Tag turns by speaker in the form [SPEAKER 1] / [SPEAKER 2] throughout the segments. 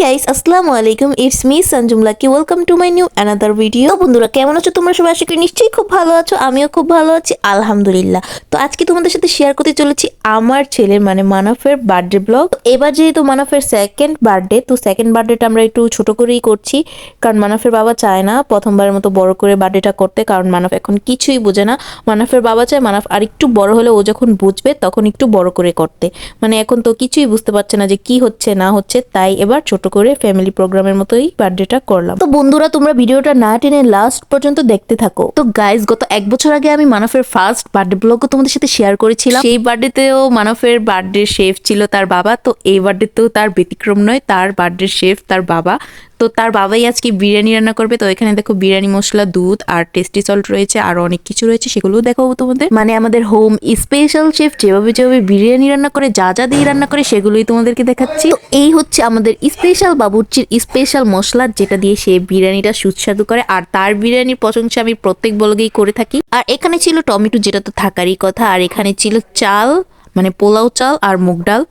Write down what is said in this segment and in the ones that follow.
[SPEAKER 1] Guys আসসালামু আলাইকুম it's me Sanjum Lucky welcome to my new another video বন্ধুরা, কেমন আছো? তোমরা সবাই আশা করি নিশ্চয়ই খুব ভালো আছো, আমিও খুব ভালো আছি, আলহামদুলিল্লাহ। তো আজকে তোমাদের সাথে শেয়ার করতে চলেছি আমার ছেলের মানে মানাফের বার্থডে ব্লগ এবার যেহেতু মানাফের সেকেন্ড বার্থডে তো সেকেন্ড বার্থডেটা আমরা একটু ছোট করেই করছি, কারণ মানাফের বাবা চায় না প্রথমবারের মতো বড় করে বার্থডেটা করতে, কারণ মানাফ এখন কিছুই বোঝে না। মানাফের বাবা চায়, মানাফ আর একটু বড় হলে ও যখন বুঝবে, তখন একটু বড় করে করতে। মানে এখন তো কিছুই বুঝতে পারছে না যে কি হচ্ছে, না হচ্ছে, তাই এবার ছোট করে ফ্যামিলি প্রোগ্রামের মতোই বার্থডেটা করলাম। তো বন্ধুরা, তোমরা ভিডিওটা না টেনে লাস্ট পর্যন্ত দেখতে থাকো। তো গাইজ গত এক বছর আগে আমি মানফের ফার্স্ট বার্থডে ব্লগও তোমাদের সাথে শেয়ার করেছিলাম। সেই বার্থডেতেও মানফের বার্থডে শেফ ছিল তার বাবা। তো এই বার্থডেতেও তার ব্যতিক্রম নয়, তার বার্থডে শেফ তার বাবা। তো তার বাবাই আজকে বিরিয়ানি রান্না করবে, তো এখানে দেখো বিরিয়ানি, মশলা, দুধ আর টেস্টি সল্ট রয়েছে, আর অনেক কিছু রয়েছে, সেগুলোও দেখাবো তোমাদের। মানে আমাদের হোম স্পেশাল শেফ যেভাবে যেভাবে বিরিয়ানি রান্না করে, যা যা দিয়ে রান্না করে, সেগুলোই তোমাদেরকে দেখাচ্ছি। এই হচ্ছে আমাদের স্পেশাল বাবুর্চির স্পেশাল মশলা, যেটা দিয়ে সে বিরিয়ানিটা সুস্বাদু করে, আর তার বিরিয়ানির প্রশংসা আমি প্রত্যেক বলগেই করে থাকি। আর এখানে ছিল টমেটো, যেটা তো থাকারই কথা, আর এখানে ছিল চাল মানে পোলাও চাল আর মুগ ডাল।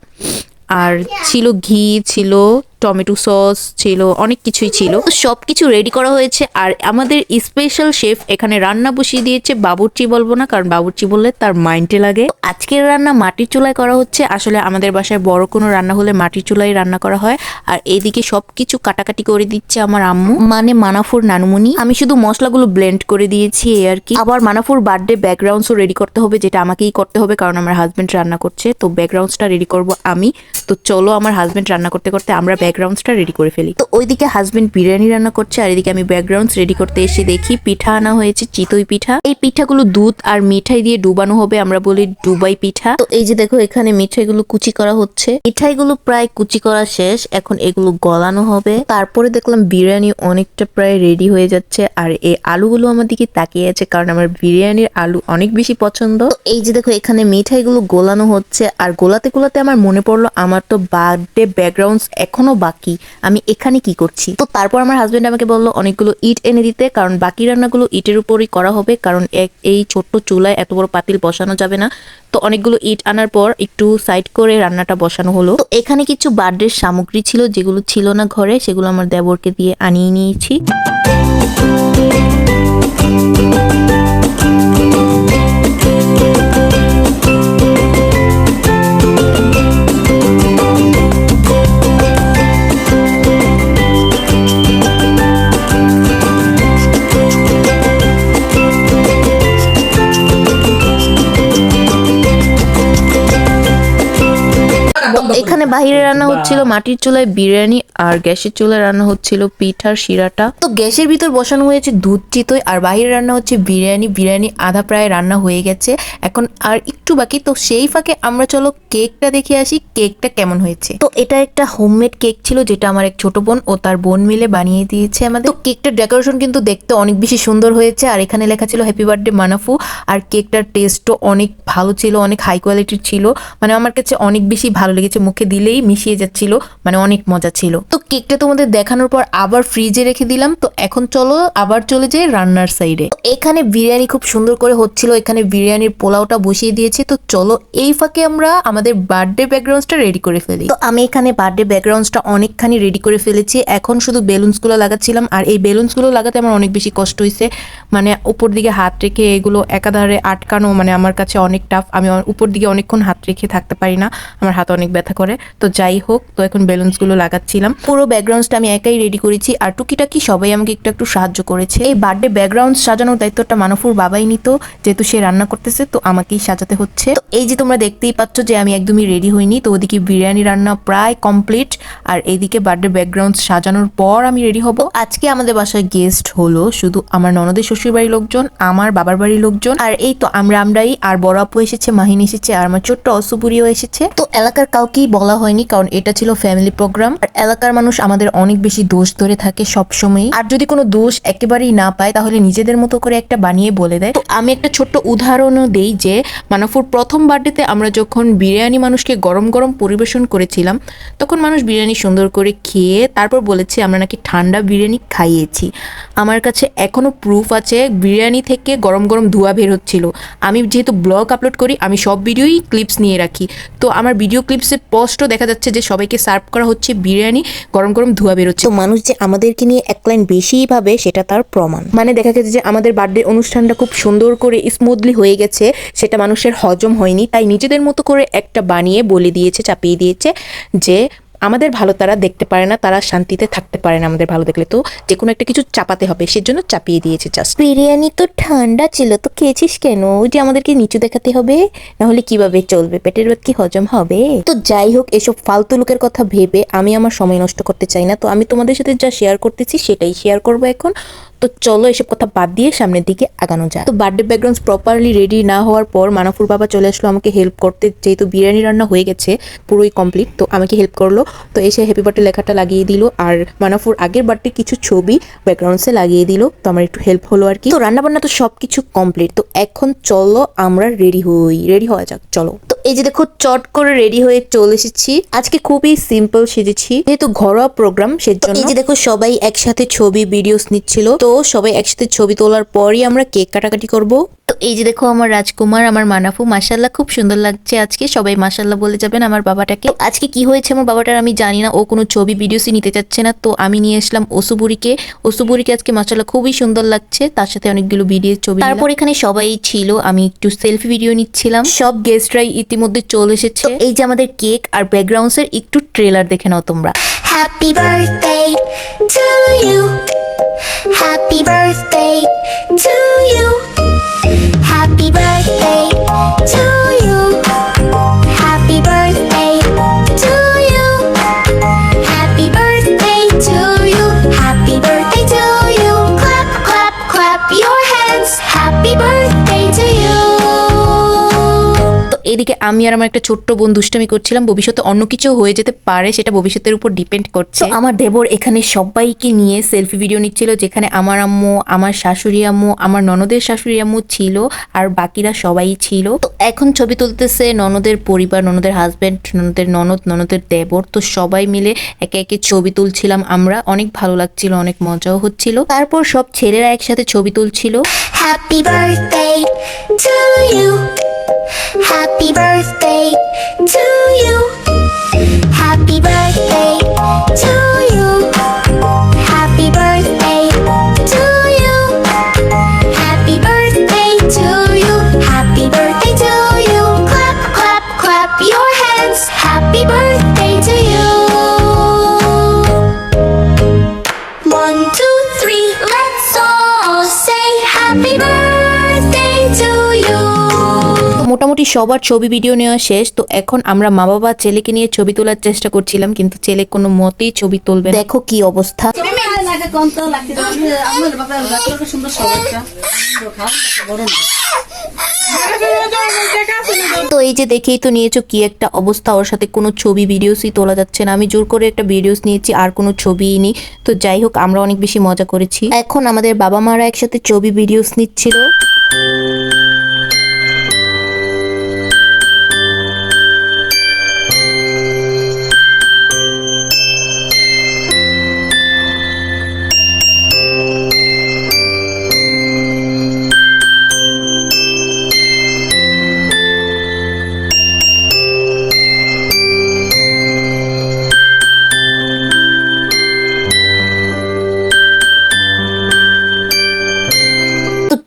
[SPEAKER 1] আর ছিল ঘি, ছিল টমেটো সস ছিল, অনেক কিছুই ছিল। সব কিছু রেডি করা হয়েছে আর আমাদের স্পেশাল শেফ এখানে রান্না বসিয়ে দিয়েছে। বাবুর্চি বলব না, কারণ বাবুর্চি বললে তার মাইন্ডে লাগে। আজকের রান্না মাটির চুলায় করা হচ্ছে। আসলে আমাদের বাসায় বড় কোনো রান্না হলে মাটির চুলায় রান্না করা হয়। আর এইদিকে সব কিছু কাটাকাটি করে দিচ্ছে আমার আম্মু মানে মানাফুর নানুমনি আমি শুধু মশলাগুলো ব্লেন্ড করে দিয়েছি, এই আর কি। আবার মানাফুর বার্থডে ব্যাকগ্রাউন্ডসও রেডি করতে হবে, যেটা আমাকেই করতে হবে, কারণ আমার হাজবেন্ড রান্না করছে। তো ব্যাকগ্রাউন্ডসটা রেডি করব আমি। তো চলো আমার হাজবেন্ড রান্না করতে করতে আমরা ব্যাকগ্রাউন্ডসটা রেডি করে ফেলি। তো ওইদিকে হাজবেন্ড বিরিয়ানি রান্না করছে, আর এদিকে আমি ব্যাকগ্রাউন্ডস রেডি করতে এসে দেখি পিঠা আনা হয়েছে চিতই পিঠা। এই পিঠাগুলো দুধ আর মিঠাই দিয়ে ডুবানো হবে, আমরা বলি ডুবাই পিঠা। তো এই যে দেখো, এখানে মিঠাইগুলো কুচি করা হচ্ছে। মিঠাইগুলো প্রায় কুচি করা শেষ, এখন এগুলো গলানো হবে। তারপরে দেখলাম বিরিয়ানি অনেকটা প্রায় রেডি হয়ে যাচ্ছে, আর এই আলুগুলো আমার দিকে তাকিয়ে আছে, কারণ আমার বিরিয়ানির আলু অনেক বেশি পছন্দ। এই যে দেখো, এখানে মিঠাইগুলো গোলানো হচ্ছে, আর গোলাতে গোলাতে আমার মনে পড়ল, আমার তো বার্থডে ব্যাকগ্রাউন্ডস এখনও বাকি? আমি এখানে কি করছি? তো তারপর আমার হাজব্যান্ড আমাকে বলল, অনেকগুলো ইট এনে দিতে, কারণ বাকি রান্নাগুলো ইটের উপরই করা হবে, কারণ এই ছোট্ট চুলায় এত বড় পাতিল বসানো যাবে না। তো অনেকগুলো ইট আনার পর একটু সাইড করে রান্নাটা বসানো হলো। তো এখানে কিছু বার্থডে সামগ্রী ছিল, যেগুলো ছিল না ঘরে, সেগুলো আমার দেবরকে দিয়ে আনিয়ে নিয়েছি। এখানে বাইরে রান্না হচ্ছিল মাটির চুলায় বিরিয়ানি আর গ্যাসের চুলায় রান্না হচ্ছিল পিঠার শিরাটা। তো গ্যাসের ভিতর বসানো হয়েছে দুধ চিতই আর বাহিরে রান্না হচ্ছে বিরিয়ানি। বিরিয়ানি আধা প্রায় রান্না হয়ে গেছে। এখন আর একটু বাকি। তো সেই ফাঁকে আমরা চলো কেকটা দেখে আসি কেকটা কেমন হয়েছে। তো এটা একটা হোমমেড কেক ছিল যেটা আমার এক ছোট বোন ও তার বোন মিলে বানিয়ে দিয়েছে আমাদের। তো কেকটার ডেকোরেশন কিন্তু দেখতে অনেক বেশি সুন্দর হয়েছে। আর এখানে লেখা ছিল হ্যাপি বার্থডে মানাফু। আর কেকটার টেস্টও অনেক ভালো ছিল অনেক হাই কোয়ালিটির ছিল। মানে আমার কাছে অনেক বেশি ভালো লেগেছে, মুখে দিলেই মিশিয়ে যাচ্ছিল মানে অনেক মজা ছিল। তো কেকটা তোমাদের দেখানোর পর আবার ফ্রিজে রেখে দিলাম, তো এখন চলো আবার চলে যাই রান্নার সাইডে। এখানে বিরিয়ানি খুব সুন্দর করে হচ্ছিল, এখানে বিরিয়ানির পোলাওটা বসিয়ে দিয়েছি, তো চলো এই ফাঁকে আমরা আমাদের বার্থডে ব্যাকগ্রাউন্ডসটা রেডি করে ফেলি। তো আমি এখানে বার্থডে ব্যাকগ্রাউন্ডসটা অনেকখানি রেডি করে ফেলেছি, এখন শুধু বেলুনসগুলো লাগাচ্ছিলাম, আর এই বেলুনসগুলো লাগাতে আমার অনেক বেশি কষ্ট হয়েছে মানে উপর দিকে হাত রেখে এগুলো একাধারে আটকানো মানে আমার কাছে অনেক টাফ আমি উপর দিকে অনেকক্ষণ হাত রেখে থাকতে পারি না, আমার হাত অনেক ব্যথা করে। তো যাই হোক, তো এখন বেলুনসগুলো লাগাচ্ছিলাম। পুরো ব্যাকগ্রাউন্ডসটা আমি একাই রেডি করেছি। আর টুকিটাকি সবাই আমাকে একটু একটু সাহায্য করেছে। এই বার্থডে ব্যাকগ্রাউন্ড সাজানোর দায়িত্বটা মানফুর বাবাই নিত, যেহেতু সে রান্না করতেছে, তো আমাকেই সাজাতে হচ্ছে। এই যে তোমরা দেখতেই পাচ্ছ যে আমি একদমই রেডি হইনি। তো ওদিকে বিরিয়ানি রান্না প্রায় কমপ্লিট আর এইদিকে বার্থডে ব্যাকগ্রাউন্ড সাজানোর পর আমি রেডি হব। আজকে আমাদের বাসায় গেস্ট হলো শুধু আমার ননদের শ্বশুর বাড়ির লোকজন, আমার বাবার বাড়ির লোকজন। আর এই তো আমরা আমরাই, আর বড় আপু এসেছে, মাহিন এসেছে, আর আমার ছোট্ট অসুপুরিও এসেছে। তো এলাকার কাউকেই বলা হয়নি, কারণ এটা ছিল ফ্যামিলি প্রোগ্রাম আর এলাকার মানুষ আমাদের অনেক বেশি দোষ ধরে থাকে সব সময় আর যদি কোনো দোষ একেবারেই না পায়, তাহলে নিজেদের মতো করে একটা বানিয়ে বলে দেয়। তো আমি একটা ছোট্ট উদাহরণও দেই যে, মানাফুর প্রথম বার্থডেতে আমরা যখন বিরিয়ানি মানুষকে গরম গরম পরিবেশন করেছিলাম, তখন মানুষ বিরিয়ানি সুন্দর করে খেয়ে তারপর বলেছে, আমরা নাকি ঠান্ডা বিরিয়ানি খাইয়েছি। আমার কাছে এখনও প্রুফ আছে, বিরিয়ানি থেকে গরম গরম ধোয়া বের হচ্ছিল। আমি যেহেতু ব্লগ আপলোড করি, আমি সব ভিডিওই ক্লিপস নিয়ে রাখি। তো আমার ভিডিও ক্লিপসের পর স্পষ্ট দেখা যাচ্ছে যে সবাইকে সার্ভ করা হচ্ছে বিরিয়ানি গরম গরম ধোয়া বেরোচ্ছে।
[SPEAKER 2] তো মানুষ যে আমাদেরকে নিয়ে এক লাইন বেশিই ভাবে, সেটা তার প্রমাণ।
[SPEAKER 1] মানে দেখা গেছে যে আমাদের বার্থডে অনুষ্ঠানটা খুব সুন্দর করে স্মুথলি হয়ে গেছে, সেটা মানুষের হজম হয়নি, তাই নিজেদের মতো করে একটা বানিয়ে বলে দিয়েছে, চাপিয়ে দিয়েছে যে আমাদের ভালো তারা দেখতে পারে না, তারা শান্তিতে থাকতে পারে না আমাদের ভালো দেখলে। তো যে কোনো একটা কিছু চাপাতে হবে, সেজন্য চাপিয়ে দিয়েছে জাস্ট
[SPEAKER 2] বিরিয়ানি তো ঠান্ডা ছিল, তো খেয়েছিস কেন? ওই যে আমাদেরকে নিচু দেখাতে হবে না হলে কীভাবে চলবে? পেটের ভাত কি হজম হবে? তো যাই হোক, এসব ফালতু লোকের কথা ভেবে আমি আমার সময় নষ্ট করতে চাই না, তো আমি তোমাদের সাথে যা শেয়ার করতেছি, সেটাই শেয়ার করব এখন। তো চলো এসব কথা বাদ দিয়ে সামনের দিকে আগানো যায়
[SPEAKER 1] তো বার্থডে ব্যাকগ্রাউন্ড প্রপারলি রেডি না হওয়ার পর মানাফুর বাবা চলে আসলো আমাকে হেল্প করতে। যেহেতু বিরিয়ানি রান্না হয়ে গেছে, পুরোই কমপ্লিট তো আমাকে হেল্প করল। তো এসে হ্যাপি বার্থডে লেখাটা লাগিয়ে দিল। আর মানাফুর আগের বার্থডে কিছু ছবি ব্যাকগ্রাউন্ডসে লাগিয়ে দিল। তো আমার একটু হেল্প হলো আর কি। তো রান্না বান্না তো সব কিছু কমপ্লিট তো এখন চলো আমরা রেডি হই। রেডি হওয়া যাক, চলো। এই যে দেখো, চট করে রেডি হয়ে চলে এসেছি। আজকে খুবই সিম্পল সেজেছি, যেহেতু ঘরোয়া প্রোগ্রাম সেজন্য। এই যে দেখো, সবাই একসাথে ছবি ভিডিওস নিচ্ছিল। তো সবাই একসাথে ছবি তোলার পরই আমরা কেক কাটাকাটি করব। তো এই যে দেখো আমার রাজকুমার, আমার মানাফু মাসাল্লাহ খুব সুন্দর লাগছে আজকে। সবাই মাসাল্লাহ বলে যাবেন আমার বাবাটাকে। আজকে কি হয়েছে আমার বাবাটার আমি জানি না, ও কোনো ছবি ভিডিওসই নিতে চাচ্ছে না। তো আমি নিয়ে আসলাম ওসুবুরিকে। ওসুবুরিকে আজকে মাসাল্লাহ খুবই সুন্দর লাগছে, তার সাথে অনেকগুলো ভিডিও ছবি তারপর এখানে সবাই ছিল, আমি একটু সেলফি ভিডিও নিচ্ছিলাম। সব গেস্টরাই ইতিমধ্যে চলে এসেছে। এই যে আমাদের কেক আর ব্যাকগ্রাউন্ডস এর একটু ট্রেলার দেখে নাও তোমরা।
[SPEAKER 3] Happy birthday to you. Happy birthday to you.
[SPEAKER 1] আমি আর আমার একটা ছোট্ট বোন দুষ্টামি করছিলাম ভবিষ্যতে অন্য কিছু হয়ে যেতে পারে সেটা ভবিষ্যতের উপর ডিপেন্ড করছে। আমার দেবর এখানে সবাইকে নিয়ে সেলফি ভিডিও নিচ্ছিল যেখানে আমার আম্মু আমার শাশুড়ি আম্মু আমার ননদের শাশুড়ি আম্মু ছিল আর বাকিরা সবাই ছিল। তো এখন ছবি তুলতেছে ননদের পরিবার ননদের হাজব্যান্ড ননদের ননদ ননদের দেবর। তো সবাই মিলে একে একে ছবি তুলছিলাম আমরা। অনেক ভালো লাগছিল অনেক মজাও হচ্ছিল। তারপর সব ছেলেরা একসাথে ছবি তুলছিল।
[SPEAKER 3] Happy birthday to you.
[SPEAKER 1] সবার ছবি ভিডিও নেওয়া শেষ তো এখন আমরা মা বাবা ছেলেকে নিয়ে ছবি তোলার চেষ্টা করছিলাম কিন্তু ছেলে কোনো মতেই ছবি তুলবে দেখো কি অবস্থা। তো এই যে দেখেই তো নিয়েছো কি একটা অবস্থা ওর সাথে কোনো ছবি ভিডিওসই তোলা যাচ্ছে না। আমি জোর করে একটা ভিডিওস নিয়েছি আর কোনো ছবিই নেই। তো যাই হোক আমরা অনেক বেশি মজা করেছি। এখন আমাদের বাবা মারা একসাথে ছবি ভিডিওস নিচ্ছিল।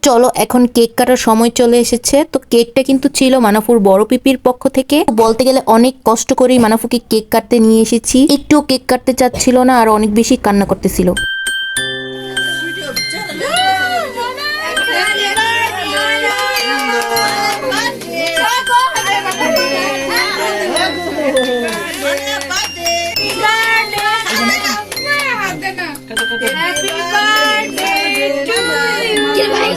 [SPEAKER 1] চলো, এখন কেক কাটার সময় চলে এসেছে। তো কেকটা কিন্তু ছিল মানাফুর বড় পিপির পক্ষ থেকে। বলতে গেলে অনেক কষ্ট করেই মানাফুকে কেক কাটতে নিয়ে এসেছি। একটু কেক কাটতে চাচ্ছিল না আর অনেক বেশি কান্না করতেছিল।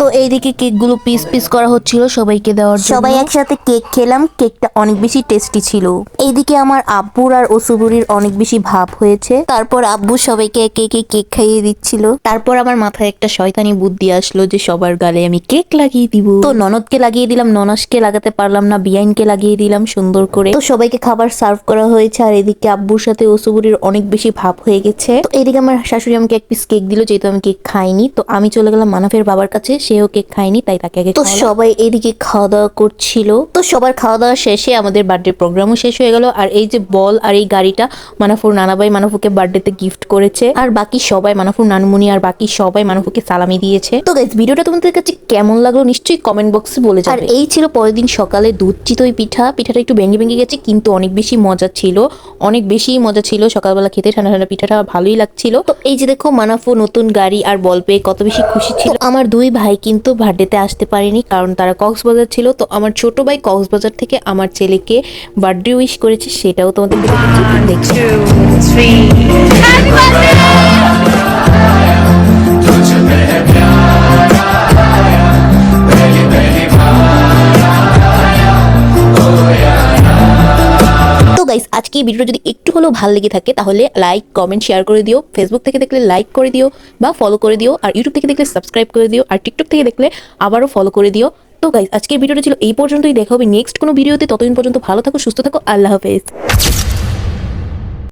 [SPEAKER 4] তো
[SPEAKER 1] এইদিকে কেকগুলো পিস পিস করা হচ্ছিল সবাইকে দেওয়ার জন্য। সবাই একসাথে কেক খেলাম কেকটা অনেক বেশি টেস্টি ছিল। এইদিকে আমার আব্বুর আর ওসুবুরির অনেক বেশি ভাব হয়েছে। তারপর আব্বু সবাইকে একে একে কেক খাইয়ে দিচ্ছিল। তারপর আমার মাথায় একটা শয়তানি বুদ্ধি আসলো যে সবার গালে আমি কেক লাগিয়ে দিব। তো ননদকে লাগিয়ে দিলাম ননাসকে লাগাতে পারলাম না বিয়াইনকে লাগিয়ে দিলাম সুন্দর করে। তো সবাইকে খাবার সার্ভ করা হয়েছে আর এদিকে আব্বুর সাথে ওসুবুরির অনেক বেশি ভাব হয়ে গেছে। তো এদিকে আমার শাশুড়ি আমাকে এক পিস কেক দিল যেহেতু আমি কেক খাইনি। তো আমি চলে গেলাম মানাফের বাবার কাছে। সেও কেক খায়নি তাই তাকে আগে তো সবাই এদিকে খাওয়া দাওয়া করছিল। তো সবার খাওয়া দাওয়া শেষে আমাদের বার্থডে প্রোগ্রামও শেষ হয়ে গেল। আর এই যে বল আর এই গাড়িটা মানাফুর নানাবাই মানাফুকে বার্থডেতে গিফট করেছে। আর বাকি সবাই মানাফুর নানমুনি আর বাকি সবাই মানাফুকে সালামি দিয়েছে। তো গাইজ ভিডিওটা তোমাদের কাছে কেমন লাগল নিশ্চয়ই কমেন্ট বক্সে বলে যাবে। আর এই ছিল পরের দিন সকালে দুধ চিতই পিঠা। পিঠাটা একটু ভেঙে ভেঙে গেছে কিন্তু অনেক বেশি মজা ছিল। অনেক বেশি মজা ছিল। সকালবেলা খেতে ঠান্ডা ঠান্ডা পিঠাটা ভালোই লাগছিল। তো এই যে দেখো মানাফু নতুন গাড়ি আর বল পেয়ে কত বেশি খুশি ছিল। আমার দুই ভাই কিন্তু বার্থডেতে আসতে পারেনি কারণ তারা কক্সবাজার ছিল। তো আমার ছোট ভাই কক্সবাজার থেকে আমার ছেলেকে বার্থডে উইশ করেছে সেটাও তোমাদের দেখছি আজকে এই ভিডিওটা যদি একটু হলেও ভালো লেগে থাকে, তাহলে লাইক কমেন্ট শেয়ার করে দিও। ফেসবুক থেকে দেখলে লাইক করে দিও বা ফলো করে দিও। আর ইউটিউব থেকে দেখলে সাবস্ক্রাইব করে দিও। আর টিকটক থেকে দেখলে আবারও ফলো করে দিও। তো গাইজ আজকের ভিডিওটা ছিল এই পর্যন্তই। দেখা হবে নেক্সট কোনো ভিডিওতে ততদিন পর্যন্ত ভালো থাকো, সুস্থ থাকো। আল্লাহ হাফেজ।